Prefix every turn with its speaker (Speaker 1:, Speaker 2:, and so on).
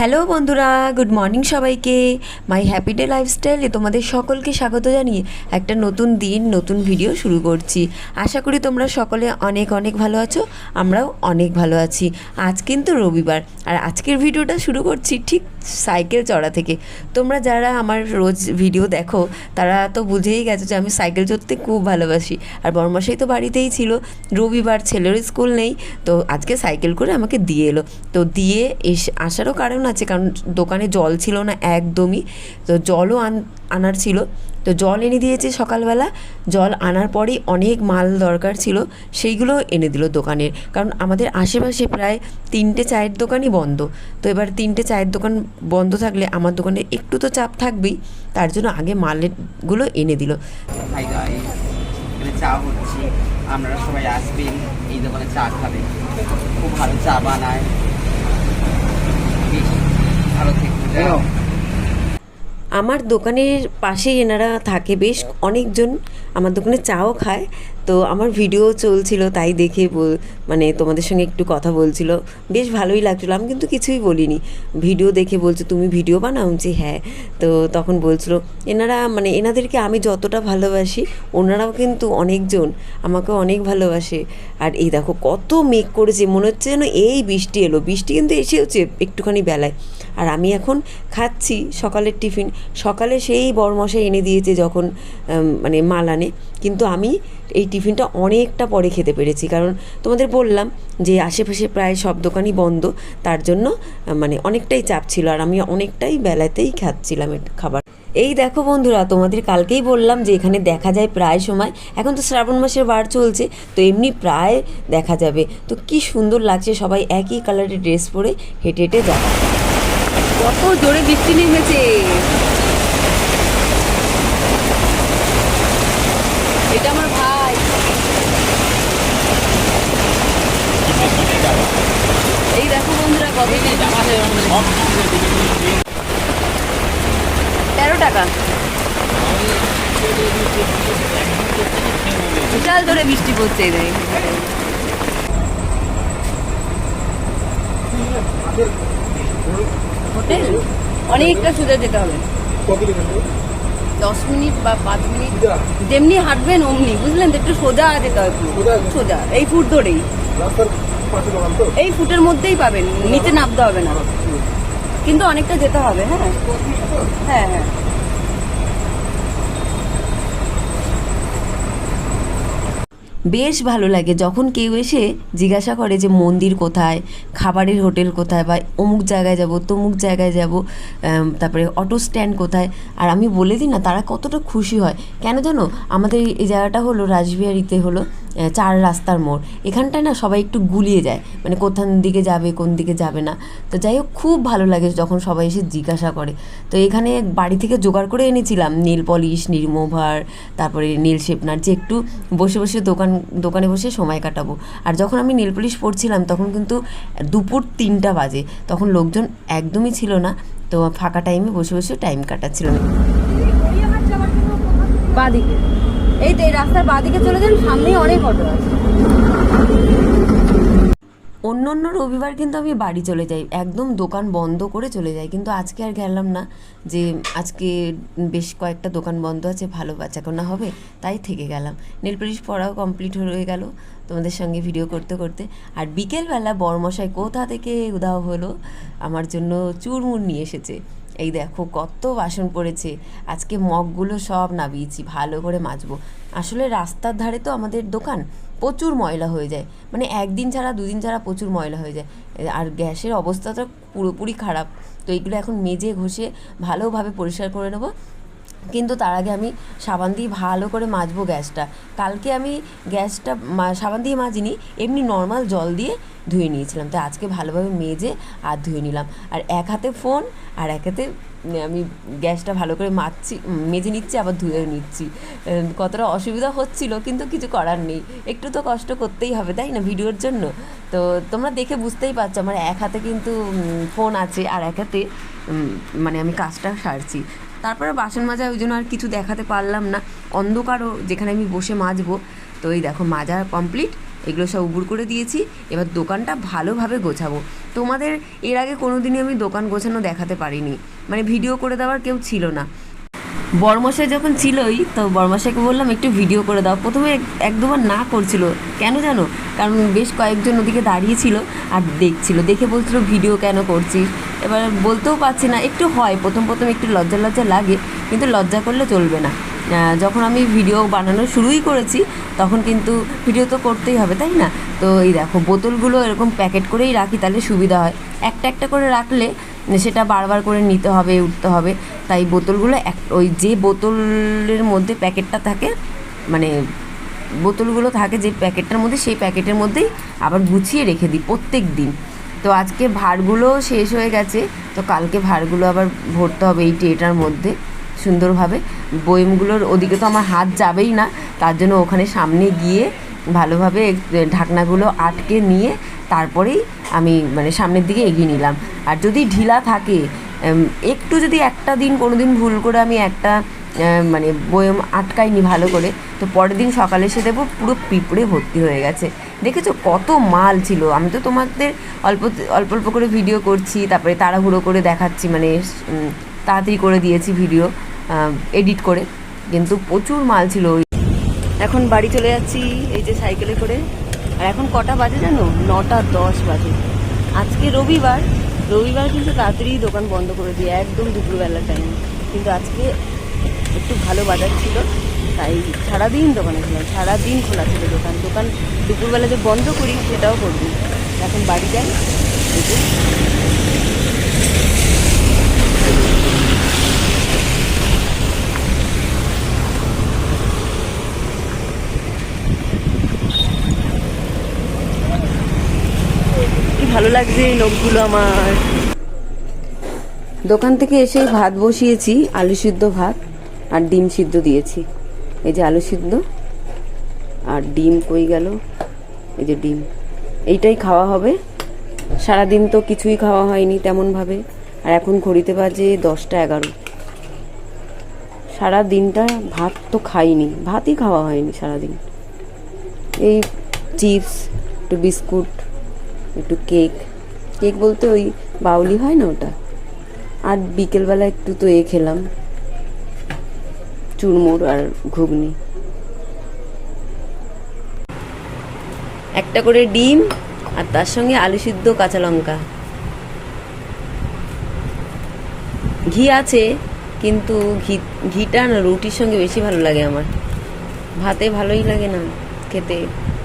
Speaker 1: Hello বন্ধুরা, good morning সবাইকে। মাই happy day লাইফস্টাইলে তোমাদের সকলকে স্বাগত জানিয়ে একটা নতুন দিন, নতুন ভিডিও শুরু করছি। আশা করি তোমরা সকলে অনেক অনেক ভালো আছো, আমরাও অনেক ভালো আছি। আজ কিন্তু রবিবার, আর আজকের ভিডিওটা শুরু করছি ঠিক সাইকেল চড়া থেকে। তোমরা যারা আমার রোজ ভিডিও দেখো, তারা তো বুঝেই গেছো যে আমি সাইকেল চড়তে খুব ভালোবাসি। আর বর্মাশাই তো বাড়িতেই ছিল, রবিবার ছেলেরও স্কুল নেই, তো আজকে সাইকেল করে আমাকে দিয়ে এলো। তো দিয়ে এসে, আসারও কারণ আছে, কারণ দোকানে জল ছিল না একদমই। তো জলও আন, আনার ছিল। তো জল এনে দিয়েছে সকালবেলা। জল আনার পরেই অনেক মাল দরকার ছিল, সেইগুলো এনে দিল দোকানের। কারণ আমাদের আশেপাশে প্রায় তিনটে চায়ের দোকানই বন্ধ। তো এবার তিনটে চায়ের দোকান বন্ধ থাকলে আমার দোকানে একটু তো চাপ থাকবেই, তার জন্য আগে মালেরগুলো এনে দিল।
Speaker 2: চা আপনারা সবাই আসবেন, এই দোকানে চা খাবেন। খুব ভালো চা বানায়।
Speaker 1: আমার দোকানের পাশেই এনারা থাকে বেশ অনেকজন। আমার দোকানে চাও খায়। তো আমার ভিডিও চলছিল তাই দেখে মানে তোমাদের সঙ্গে একটু কথা বলছিল। বেশ ভালোই লাগছিল। আমি কিন্তু কিছুই বলিনি। ভিডিও দেখে বলছে, তুমি ভিডিও বানাও? যে হ্যাঁ। তো তখন বলছিল, এনারা মানে এনাদেরকে আমি যতটা ভালোবাসি, ওনারাও কিন্তু অনেকজন। আমাকে অনেক ভালোবাসে। আর এই দেখো কত মেঘ করেছে। মনে হচ্ছে যেন এই বৃষ্টি এলো। বৃষ্টি কিন্তু এসেওছে একটুখানি বেলায়। আর আমি এখন খাচ্ছি সকালের টিফিন। সকালে সেই বরমশাই এনে দিয়েছে যখন মানে মাল আনে। কিন্তু আমি এই টিফিনটা অনেকটা পরে খেতে পেরেছি। কারণ তোমাদের বললাম যে আশেপাশে প্রায় সব দোকানই বন্ধ। তার জন্য মানে অনেকটাই চাপ ছিল। আর আমি অনেকটাই বেলাতেই খাচ্ছিলাম খাবার। এই দেখো বন্ধুরা, তোমাদের কালকেই বললাম যে এখানে দেখা যায় প্রায় সময়। এখন তো শ্রাবণ মাসের বার চলছে, তো এমনি প্রায় দেখা যাবে। তো কি সুন্দর লাগছে সবাই একই কালারের ড্রেস পরে হেঁটে হেঁটে যায় কত জোরে বৃষ্টি নেমেছে। এটা আমার ভাই। এই দেখো বন্ধুরা কত তেরো টাকা। বিশাল ধরে বৃষ্টি পড়ছে এই দেখ। হোটেল অনেকটা সোজা যেতে হবে। দশ মিনিট বা পাঁচ মিনিট। যেমনি হাঁটবেন অমনি বুঝলেন? একটু সোজা যেতে হবে।
Speaker 3: সোজা?
Speaker 1: এই ফুট ধরেই। এই ফুটের মধ্যেই পাবেন নিচে নামতে হবে না। কিন্তু অনেকটা যেতে হবে হ্যাঁ। হ্যাঁ হ্যাঁ। বেশ ভালো লাগে। যখন কেউ এসে জিজ্ঞাসা করে যে, মন্দির কোথায়? খাবারের হোটেল কোথায়? বা, অমুক জায়গায় যাব, তমুক জায়গায় যাব তারপরে অটো স্ট্যান্ড কোথায়? আর আমি বলে দিই না, তারা কতটা খুশি হয়। কেন জানো? আমাদের এই জায়গাটা হলো রাসবিহারিতে হলো চার রাস্তার মোড়। এখানটায় না সবাই একটু গুলিয়ে যায়। মানে কোথান দিকে যাবে, কোন দিকে যাবে না। তো যাই হোক, খুব ভালো লাগে যখন সবাই এসে জিজ্ঞাসা করে। তো এখানে বাড়ি থেকে জোগাড় করে এনেছিলাম। নীল পলিশ, নির্মোভার, তারপরে নীল শেপনার যে একটু বসে বসে দোকান দোকানে বসে সময় কাটাবো। আর যখন আমি নীল পলিশ পড়ছিলাম তখন কিন্তু দুপুর তিনটা বাজে। তখন লোকজন একদমই ছিল না। তো ফাঁকা টাইমে বসে বসে টাইম কাটাচ্ছিলাম
Speaker 4: বাদিকে এই তো এই রাস্তার বাদিকে চলে যান, সামনেই অনেক অটো আছে।
Speaker 1: অন্য অন্য রবিবার কিন্তু আমি বাড়ি চলে যাই। একদম দোকান বন্ধ করে চলে যাই। কিন্তু আজকে আর গেলাম না যে আজকে বেশ কয়েকটা দোকান বন্ধ আছে, ভালো বাচ্চাকোনা হবে, তাই থেকে গেলাম। নেল পড়াও কমপ্লিট হয়ে গেল তোমাদের সঙ্গে ভিডিও করতে করতে। আর বিকেলবেলা বড়মশাই কোথা থেকে উদাও হলো, আমার জন্য চুরমুর নিয়ে এসেছে। এই দেখো কত বাসন পড়েছে। আজকে মগগুলো সব নাবিয়েছি ভালো করে মাজবো। আসলে রাস্তার ধারে তো আমাদের দোকান প্রচুর ময়লা হয়ে যায়। মানে একদিন ছাড়া, দুদিন ছাড়া প্রচুর ময়লা হয়ে যায়। আর গ্যাসের অবস্থা তো পুরোপুরি খারাপ। তো এগুলো এখন মেজে ঘষে ভালোভাবে পরিষ্কার করে নেব। কিন্তু তার আগে আমি সাবান দিয়ে ভালো করে মাজবো গ্যাসটা। কালকে আমি গ্যাসটা সাবান দিয়ে মাজিনি, এমনি নর্মাল জল দিয়ে ধুয়ে নিয়েছিলাম। তো আজকে ভালোভাবে মেজে আর ধুয়ে নিলাম। আর এক হাতে ফোন আর এক হাতে আমি গ্যাসটা ভালো করে উম, মেজে নিচ্ছি আবার ধুয়ে নিচ্ছি। কতটা অসুবিধা হচ্ছিল কিন্তু কিছু করার নেই। একটু তো কষ্ট করতেই হবে তাই না ভিডিওর জন্য? তো তোমরা দেখে বুঝতেই পারছ আমার এক হাতে কিন্তু ফোন আছে আর এক হাতে মানে আমি কাজটা সারছি। তারপরে বাসন মাজা ওই জন্য আর কিছু দেখাতে পারলাম না। অন্ধকারও যেখানে আমি বসে মাজবো তো এই দেখো মাজা কমপ্লিট এগুলো সব উবুর করে দিয়েছি। এবার দোকানটা ভালোভাবে গোছাবো। তোমাদের এর আগে কোনো দিনই আমি দোকান গোছানো দেখাতে পারিনি। মানে ভিডিও করে দেওয়ার কেউ ছিল না। বর্মশাই যখন ছিলই, তো বর্মশাইকে বললাম, একটু ভিডিও করে দাও। প্রথমে এক- দুবার না করছিল। কেন জানো? কারণ বেশ কয়েকজন ওদিকে দাঁড়িয়েছিল আর দেখছিল। দেখে বলছিল, ভিডিও কেন করছিস? এবার বলতেও পারছি না। একটু হয়। প্রথম প্রথম একটু লজ্জা লজ্জা লাগে, কিন্তু লজ্জা করলে চলবে না। যখন আমি ভিডিও বানানো শুরুই করেছি, তখন কিন্তু ভিডিও তো করতেই হবে, তাই না? তো এই দেখো, বোতলগুলো এরকম প্যাকেট করেই রাখি, তাহলে সুবিধা হয়। একটা একটা করে রাখলে সেটা বারবার করে নিতে হবে, উঠতে হবে। তাই বোতলগুলো এক, ওই যে বোতলের মধ্যে প্যাকেটটা থাকে মানে বোতলগুলো থাকে যে প্যাকেটটার মধ্যে, সেই প্যাকেটের মধ্যেই আবার গুছিয়ে রেখে দিই প্রত্যেক দিন। তো আজকে ভাড়গুলো শেষ হয়ে গেছে, তো কালকে ভাড়গুলো আবার ভরতে হবে এই ট্রেটার মধ্যে সুন্দরভাবে। বয়েমগুলোর ওদিকে তো আমার হাত যাবেই না, তার জন্য ওখানে সামনে গিয়ে ভালোভাবে ঢাকনাগুলো আটকে নিয়ে তারপরেই আমি মানে সামনের দিকে এগিয়ে নিলাম। আর যদি ঢিলা থাকে একটু যদি একটা দিন কোনো দিন ভুল করে আমি একটা মানে বয়ম আটকাইনি ভালো করে, তো পরের দিন সকালে এসে দেবো পুরো পিঁপড়ে ভর্তি হয়ে গেছে। দেখেছ কত মাল ছিল, আমি তো তোমাদের অল্প অল্প অল্প করে ভিডিও করছি, তারপরে তাড়াহুড়ো করে দেখাচ্ছি মানে তাড়াতাড়ি করে দিয়েছি ভিডিও এডিট করে। কিন্তু প্রচুর মাল ছিল এখন বাড়ি চলে যাচ্ছি এই যে সাইকেলে করে। আর এখন কটা বাজে জানো? নটা দশ বাজে। আজকে রবিবার। রবিবার কিন্তু তাড়াতাড়ি দোকান বন্ধ করে দিয়ে একদম দুপুরবেলার টাইম কিন্তু আজকে একটু ভালো বাজার ছিল, তাই সারাদিন দোকানে ছিলাম। সারাদিন খোলা ছিল দোকান। দোকান দুপুরবেলা যে বন্ধ করি, সেটাও করবি। এখন বাড়ি যাই। ভালো লাগছে এই নখগুলো আমার। দোকান থেকে এসে ভাত বসিয়েছি, আলু সিদ্ধ ভাত আর ডিম সিদ্ধ দিয়েছি। এই যে আলু সিদ্ধ আর ডিম কই গেল? এই যে ডিম। এইটাই খাওয়া হবে। সারাদিন তো কিছুই খাওয়া হয়নি তেমনভাবে। আর এখন ঘড়িতে বাজে দশটা এগারো। সারা দিনটা ভাত তো খাইনি, ভাতই খাওয়া হয়নি সারাদিন। এই চিপস, একটু বিস্কুট একটু কেক। কেক বলতে ওই বাউলি হয় না ওটা? আর বিকেলবেলা একটু তো এ খেলাম। চুরমুর আর ঘুগনি। একটা করে ডিম আর তার সঙ্গে আলু সিদ্ধ কাঁচা লঙ্কা। ঘি আছে, কিন্তু ঘি, ঘিটা না রুটির সঙ্গে বেশি ভালো লাগে আমার। ভাতে ভালোই লাগে না খেতে।